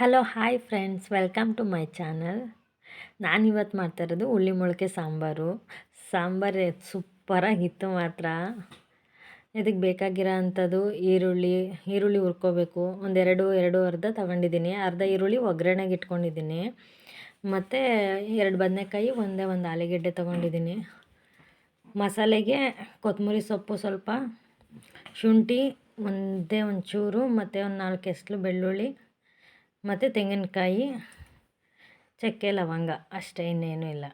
Hello hi friends welcome to my channel ನಾನಿವತ್ತು ಮಾಡ್ತಾ ಇರೋದು ಹುಳಿ ಮೊಳಕೆ ಸಾಂಬಾರು. ಸಾಂಬಾರು ಸೂಪರಾಗಿತ್ತು ಮಾತ್ರ. ಇದಕ್ಕೆ ಬೇಕಾಗಿರೋ ಅಂಥದ್ದು? ಈರುಳ್ಳಿ ಈರುಳ್ಳಿ ಹುರ್ಕೋಬೇಕು. ಒಂದೆರಡು ಎರಡು ಅರ್ಧ ತಗೊಂಡಿದ್ದೀನಿ. ಅರ್ಧ ಈರುಳ್ಳಿ ಒಗ್ಗರಣೆಗೆ ಇಟ್ಕೊಂಡಿದ್ದೀನಿ. ಮತ್ತು ಎರಡು ಬದನೆಕಾಯಿ, ಒಂದೇ ಒಂದು ಆಲೂಗೆಡ್ಡೆ ತೊಗೊಂಡಿದ್ದೀನಿ. ಮಸಾಲೆಗೆ ಕೊತ್ತಂಬರಿ ಸೊಪ್ಪು ಸ್ವಲ್ಪ ಶುಂಠಿ, ಒಂದೇ ಒಂಚೂರು, ಮತ್ತು ಒಂದು ನಾಲ್ಕು ಎಸ್ಲು ಬೆಳ್ಳುಳ್ಳಿ ಮತ್ತು ತೆಂಗಿನಕಾಯಿ, ಚಕ್ಕೆ, ಲವಂಗ ಅಷ್ಟೇ, ಇನ್ನೇನು ಇಲ್ಲ.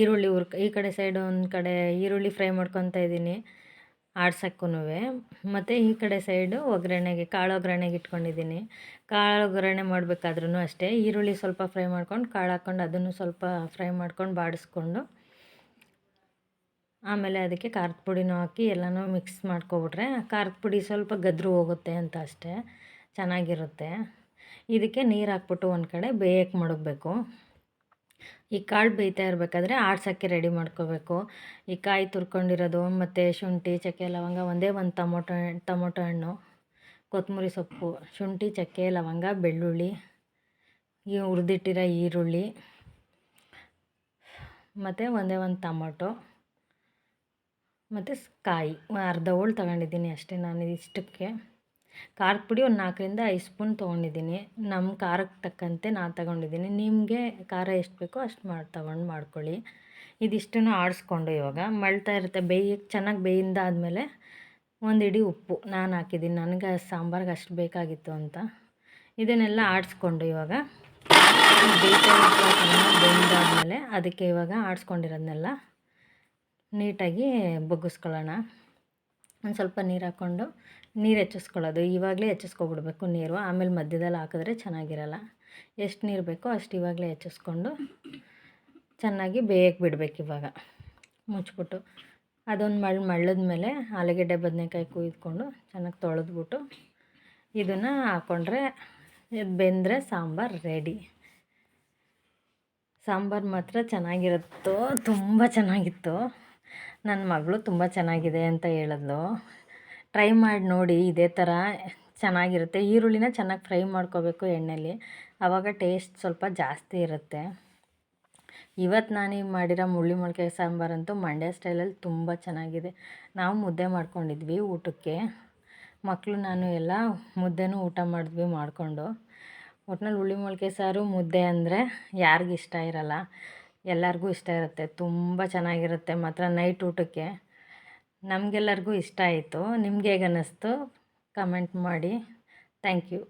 ಈರುಳ್ಳಿ ಹುರ್ಕ, ಈ ಕಡೆ ಸೈಡು ಒಂದು ಕಡೆ ಈರುಳ್ಳಿ ಫ್ರೈ ಮಾಡ್ಕೊತಾ ಇದ್ದೀನಿ ಆಡ್ಸಕ್ಕೂ ಮತ್ತು ಈ ಕಡೆ ಸೈಡು ಒಗ್ಗರಣೆಗೆ, ಕಾಳು ಒಗ್ಗರಣೆಗೆ ಇಟ್ಕೊಂಡಿದ್ದೀನಿ. ಕಾಳು ಒಗ್ಗರಣೆ ಮಾಡಬೇಕಾದ್ರೂ ಅಷ್ಟೇ, ಈರುಳ್ಳಿ ಸ್ವಲ್ಪ ಫ್ರೈ ಮಾಡ್ಕೊಂಡು, ಕಾಳು ಹಾಕ್ಕೊಂಡು ಅದನ್ನು ಸ್ವಲ್ಪ ಫ್ರೈ ಮಾಡ್ಕೊಂಡು ಬಾಡಿಸ್ಕೊಂಡು, ಆಮೇಲೆ ಅದಕ್ಕೆ ಖಾರದ ಪುಡಿನೂ ಹಾಕಿ ಎಲ್ಲನೂ ಮಿಕ್ಸ್ ಮಾಡ್ಕೊಬಿಟ್ರೆ, ಖಾರದ ಪುಡಿ ಸ್ವಲ್ಪ ಗದ್ರು ಹೋಗುತ್ತೆ ಅಂತ ಅಷ್ಟೇ. ಚೆನ್ನಾಗಿರುತ್ತೆ. ಇದಕ್ಕೆ ನೀರು ಹಾಕ್ಬಿಟ್ಟು ಒಂದು ಕಡೆ ಬೇಯಕ್ಕೆ ಮಡಗಬೇಕು. ಈ ಕಾಳು ಬೇಯ್ತಾ ಇರಬೇಕಾದ್ರೆ ಆಡ್ಸೋಕ್ಕೆ ರೆಡಿ ಮಾಡ್ಕೋಬೇಕು. ಈ ಕಾಯಿ ತುರ್ಕೊಂಡಿರೋದು ಮತ್ತು ಶುಂಠಿ, ಚಕ್ಕೆ, ಲವಂಗ ಒಂದೇ ಒಂದು ಟೊಮೊಟೊ ಟೊಮೊಟೊ ಹಣ್ಣು ಕೊತ್ತಂಬರಿ ಸೊಪ್ಪು, ಶುಂಠಿ, ಚಕ್ಕೆ, ಲವಂಗ, ಬೆಳ್ಳುಳ್ಳಿ, ಈ ಹುರಿದಿಟ್ಟಿರೋ ಈರುಳ್ಳಿ, ಮತ್ತು ಒಂದೇ ಒಂದು ಟೊಮೊಟೊ, ಮತ್ತು ಕಾಯಿ. ಅರ್ಧ ಹೋಳು ತಗೊಂಡಿದ್ದೀನಿ ಅಷ್ಟೇ ನಾನು ಇಷ್ಟಕ್ಕೆ. ಖಾರದ ಪುಡಿ ಒಂದು ನಾಲ್ಕರಿಂದ ಐದು ಸ್ಪೂನ್ ತೊಗೊಂಡಿದ್ದೀನಿ. ನಮ್ಮ ಖಾರಕ್ಕೆ ತಕ್ಕಂತೆ ನಾನು ತಗೊಂಡಿದ್ದೀನಿ. ನಿಮಗೆ ಖಾರ ಎಷ್ಟು ಬೇಕೋ ಅಷ್ಟು ಮಾಡಿ, ತಗೊಂಡು ಮಾಡ್ಕೊಳ್ಳಿ. ಇದಿಷ್ಟನ್ನು ಆಡಿಸ್ಕೊಂಡು ಇವಾಗ ಮಳ್ತಾ ಇರುತ್ತೆ ಬೇಯಕ್ಕೆ ಚೆನ್ನಾಗಿ ಬೇಯಿಂದ ಆದಮೇಲೆ ಒಂದು ಇಡೀ ಉಪ್ಪು ನಾನು ಹಾಕಿದ್ದೀನಿ. ನನಗೆ ಸಾಂಬಾರ್ಗೆ ಅಷ್ಟು ಬೇಕಾಗಿತ್ತು ಅಂತ. ಇದನ್ನೆಲ್ಲ ಆಡಿಸ್ಕೊಂಡು ಇವಾಗ ಬೇಯಿಂದಾದಮೇಲೆ ಅದಕ್ಕೆ ಇವಾಗ ಆಡಿಸ್ಕೊಂಡಿರೋದನ್ನೆಲ್ಲ ನೀಟಾಗಿ ಬಗ್ಗಿಸ್ಕೊಳ್ಳೋಣ. ಒಂದು ಸ್ವಲ್ಪ ನೀರು ಹಾಕ್ಕೊಂಡು ನೀರು ಹೆಚ್ಚಿಸ್ಕೊಳ್ಳೋದು, ಇವಾಗಲೇ ಹೆಚ್ಚಿಸ್ಕೊಬಿಡ್ಬೇಕು ನೀರು. ಆಮೇಲೆ ಮಧ್ಯದಲ್ಲಿ ಹಾಕಿದ್ರೆ ಚೆನ್ನಾಗಿರಲ್ಲ. ಎಷ್ಟು ನೀರು ಬೇಕೋ ಅಷ್ಟು ಇವಾಗಲೇ ಹೆಚ್ಚಿಸ್ಕೊಂಡು ಚೆನ್ನಾಗಿ ಬೇಯಕ್ಕೆ ಬಿಡಬೇಕು ಇವಾಗ. ಮುಚ್ಚಿಬಿಟ್ಟು ಅದೊಂದು ಮಳ್, ಮಳ್ಳದ ಮೇಲೆ ಆಲೂಗಡ್ಡೆ, ಬದನೆಕಾಯಿ ಕುಯ್ದುಕೊಂಡು ಚೆನ್ನಾಗಿ ತೊಳೆದ್ಬಿಟ್ಟು ಇದನ್ನು ಹಾಕ್ಕೊಂಡ್ರೆ ಇದು ಬೆಂದರೆ ಸಾಂಬಾರು ರೆಡಿ. ಸಾಂಬಾರು ಮಾತ್ರ ಚೆನ್ನಾಗಿರುತ್ತೋ ತುಂಬ ಚೆನ್ನಾಗಿತ್ತು ನನ್ನ ಮಗಳು ತುಂಬ ಚೆನ್ನಾಗಿದೆ ಅಂತ ಹೇಳಿದ್ಲು. ಟ್ರೈ ಮಾಡಿ ನೋಡಿ ಇದೇ ಥರ ಚೆನ್ನಾಗಿರುತ್ತೆ. ಈರುಳ್ಳಿನ ಚೆನ್ನಾಗಿ ಫ್ರೈ ಮಾಡ್ಕೋಬೇಕು ಎಣ್ಣೆಲಿ. ಆವಾಗ ಟೇಸ್ಟ್ ಸ್ವಲ್ಪ ಜಾಸ್ತಿ ಇರುತ್ತೆ. ಇವತ್ತು ನಾನು ಮಾಡಿರೋ ಮುಳ್ಳಿ ಮೊಳಕೆ ಸಾಂಬಾರಂತೂ ಮಂಡ್ಯ ಸ್ಟೈಲಲ್ಲಿ ತುಂಬ ಚೆನ್ನಾಗಿದೆ. ನಾವು ಮುದ್ದೆ ಮಾಡ್ಕೊಂಡಿದ್ವಿ ಊಟಕ್ಕೆ. ಮಕ್ಕಳು ನಾನು ಎಲ್ಲ ಮುದ್ದೆನೂ ಊಟ ಮಾಡಿದ್ವಿ ಮಾಡಿಕೊಂಡು. ಒಟ್ನಲ್ಲಿ ಹುಳಿ ಮೊಳಕೆ ಸಾರು, ಮುದ್ದೆ ಅಂದರೆ ಯಾರಿಗಿಷ್ಟ ಇರಲ್ಲ. ಎಲ್ಲರಿಗೂ ಇಷ್ಟ ಇರುತ್ತೆ. ತುಂಬ ಚೆನ್ನಾಗಿರುತ್ತೆ ಮಾತ್ರ ನೈಟ್ ಊಟಕ್ಕೆ. ನಮಗೆಲ್ಲರಿಗೂ ಇಷ್ಟ ಆಯಿತು. ನಿಮ್ಗೆ ಹೇಗೆ ಅನ್ನಿಸ್ತು ಕಮೆಂಟ್ ಮಾಡಿ. Thank you